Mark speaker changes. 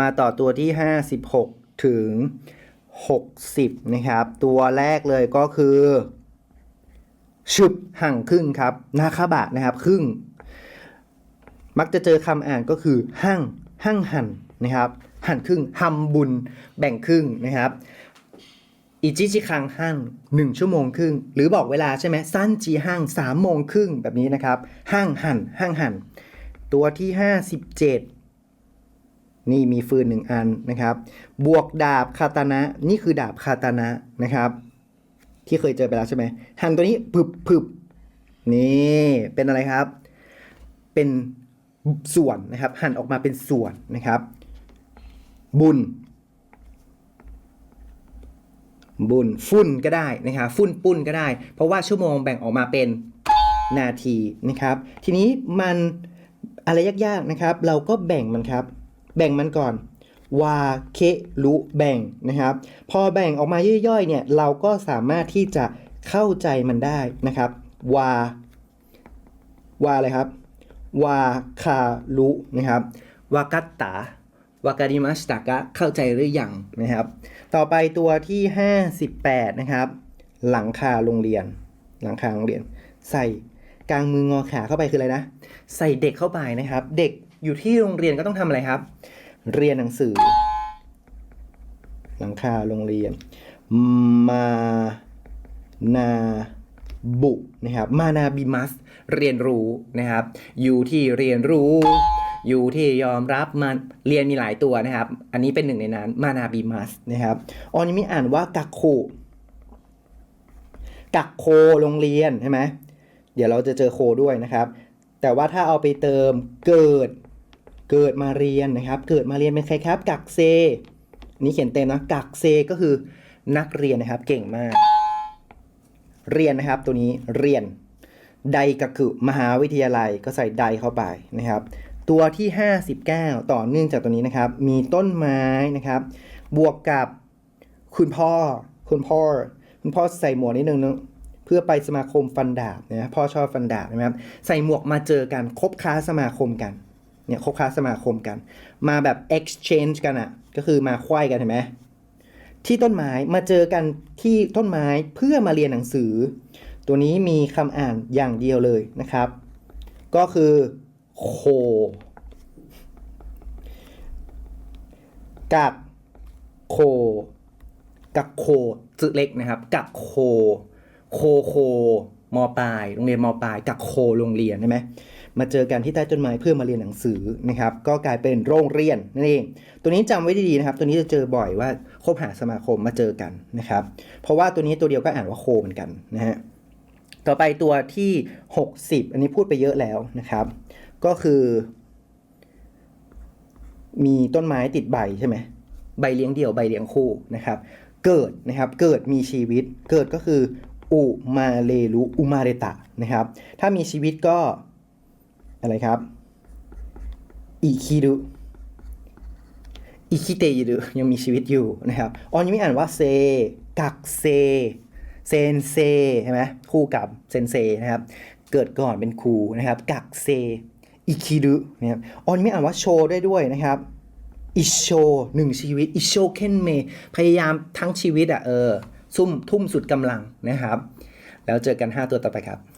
Speaker 1: มาต่อตัวที่ 56 ถึง 60 นะครับ ตัวแรกเลยก็คือชึบห่างครึ่งครับนาคาบะนะครับ ครึ่ง มักจะเจอคำอ่านก็คือหั่งหั่งหันนะครับหั่นครึ่งทำบุญแบ่งครึ่งนะครับอิจิจิคังหั่งหนึ่งชั่วโมงครึ่ง หรือบอกเวลาใช่ไหมสั้นจีหั่งสามโมงครึ่งแบบนี้นะครับ หั่งหันหั่งหันตัวที่57 นี่มีฟืนหนึ่งอันนะครับ บวกดาบคาตานะ นี่คือดาบคาตานะนะครับ ที่เคยเจอไปแล้วใช่ไหมหันตัวนี้ผึบผึบนี่เป็นอะไรครับ เป็นส่วนนะครับ หั่นออกมาเป็นส่วนนะครับ บุญ บุญฟุ้นก็ได้นะครับฟุ้นปุ้นก็ได้ เพราะว่าชั่วโมงแบ่งออกมาเป็นนาทีนะครับ ทีนี้มันอะไรยากๆนะครับ เราก็แบ่งมันครับ แบ่งมันก่อนวาเคลุแบ่งนะครับ พอแบ่งออกมาย่อยๆเนี่ยเราก็สามารถที่จะเข้าใจมันได้นะครับวาวาอะไรครับวาคารุนะครับวากัตตาวาการิมัสตากะเข้าใจหรือยังนะครับ ต่อไปตัวที่ 58 นะครับ หลังคาโรงเรียน หลังคาโรงเรียน ใส่กลางมืองอขาเข้าไปคืออะไรนะ ใส่เด็กเข้าไปนะครับ เด็ก อยู่ที่โรงเรียนก็ต้องทำอะไรครับ เรียนหนังสือ หลังคาโรงเรียน มานาบุนะครับมานาบิมัส เรียนรู้นะครับ อยู่ที่เรียนรู้ อยู่ที่ยอมรับมันเรียนมีหลายตัวนะครับ อันนี้เป็นหนึ่งในนั้นมานาบิมัสนะครับออนี้มีอ่านว่ากักโคกักโคโรงเรียนใช่ไหมเดี๋ยวเราจะเจอโคด้วยนะครับ แต่ว่าถ้าเอาไปเติมเกิด เกิดมาเรียนนะครับ เกิดมาเรียนเป็นใครครับ กักเซ นี่เขียนเต็มนะ กักเซก็คือนักเรียนนะครับ เก่งมาก เรียนนะครับ ตัวนี้เรียนไดกักุมหาวิทยาลัยก็ใส่ไดเข้าไปนะครับ ตัวที่ 59 ต่อเนื่องจากตัวนี้นะครับ มีต้นไม้นะครับ บวกกับคุณพ่อ คุณพ่อ คุณพ่อใส่หมวกนิดนึงนะเพื่อไปสมาคมฟันดาบนะพ่อชอบฟันดาบนะครับ ใส่หมวกมาเจอกันคบค้าสมาคมกัน เนี่ยคบค้าสมาคมกัน มาแบบ exchange กันอะ่ะ ก็คือมาควายกันเห็นไหมที่ต้นไม้มาเจอกันที่ต้นไม้เพื่อมาเรียนหนังสือ ตัวนี้มีคำอ่านอย่างเดียวเลยนะครับ ก็คือโคกักโค กักโคจืเล็กนะครับ กักโค โคโคมปลายโรงเรียนมปลาย กักโคโรงเรียนใช่ไหม มาเจอกันที่ใต้ต้นไม้เพื่อมาเรียนหนังสือนะครับ ก็กลายเป็นโรงเรียนนั่นเองตัวนี้จำไว้ดีๆนะครับ ตัวนี้จะเจอบ่อยว่าคบหาสมาคมมาเจอกันนะครับ เพราะว่าตัวนี้ตัวเดียวก็อ่านว่าโคเหมือนกันนะฮะต่อไปตัวที่ 60 อันนี้พูดไปเยอะแล้วนะครับ ก็คือ มีต้นไม้ติดใบใช่ไหมใบเลี้ยงเดี่ยวใบเลี้ยงคู่นะครับ เกิดนะครับเกิดมีชีวิต เกิดก็คืออุมาเลรุอุมาเรตะนะครับ ถ้ามีชีวิตก็ อะไรครับอิคิรุอิคิเตยิรุยังมีชีวิตอยู่นะครับออนยังไม่อ่านว่าเซ กักเซ เซนเซใช่ไหมคู่กับเซนเซนะครับ เกิดก่อนเป็นครูนะครับ กักเซอิคิรุนะครับออนไม่อ่านว่าโชได้ด้วยนะครับอิโชหนึ่งชีวิตอิโชเคนเมพยายามทั้งชีวิตอะเออซุ่มทุ่มสุดกำลังนะครับ แล้วเจอกัน 5 ตัวต่อไปครับ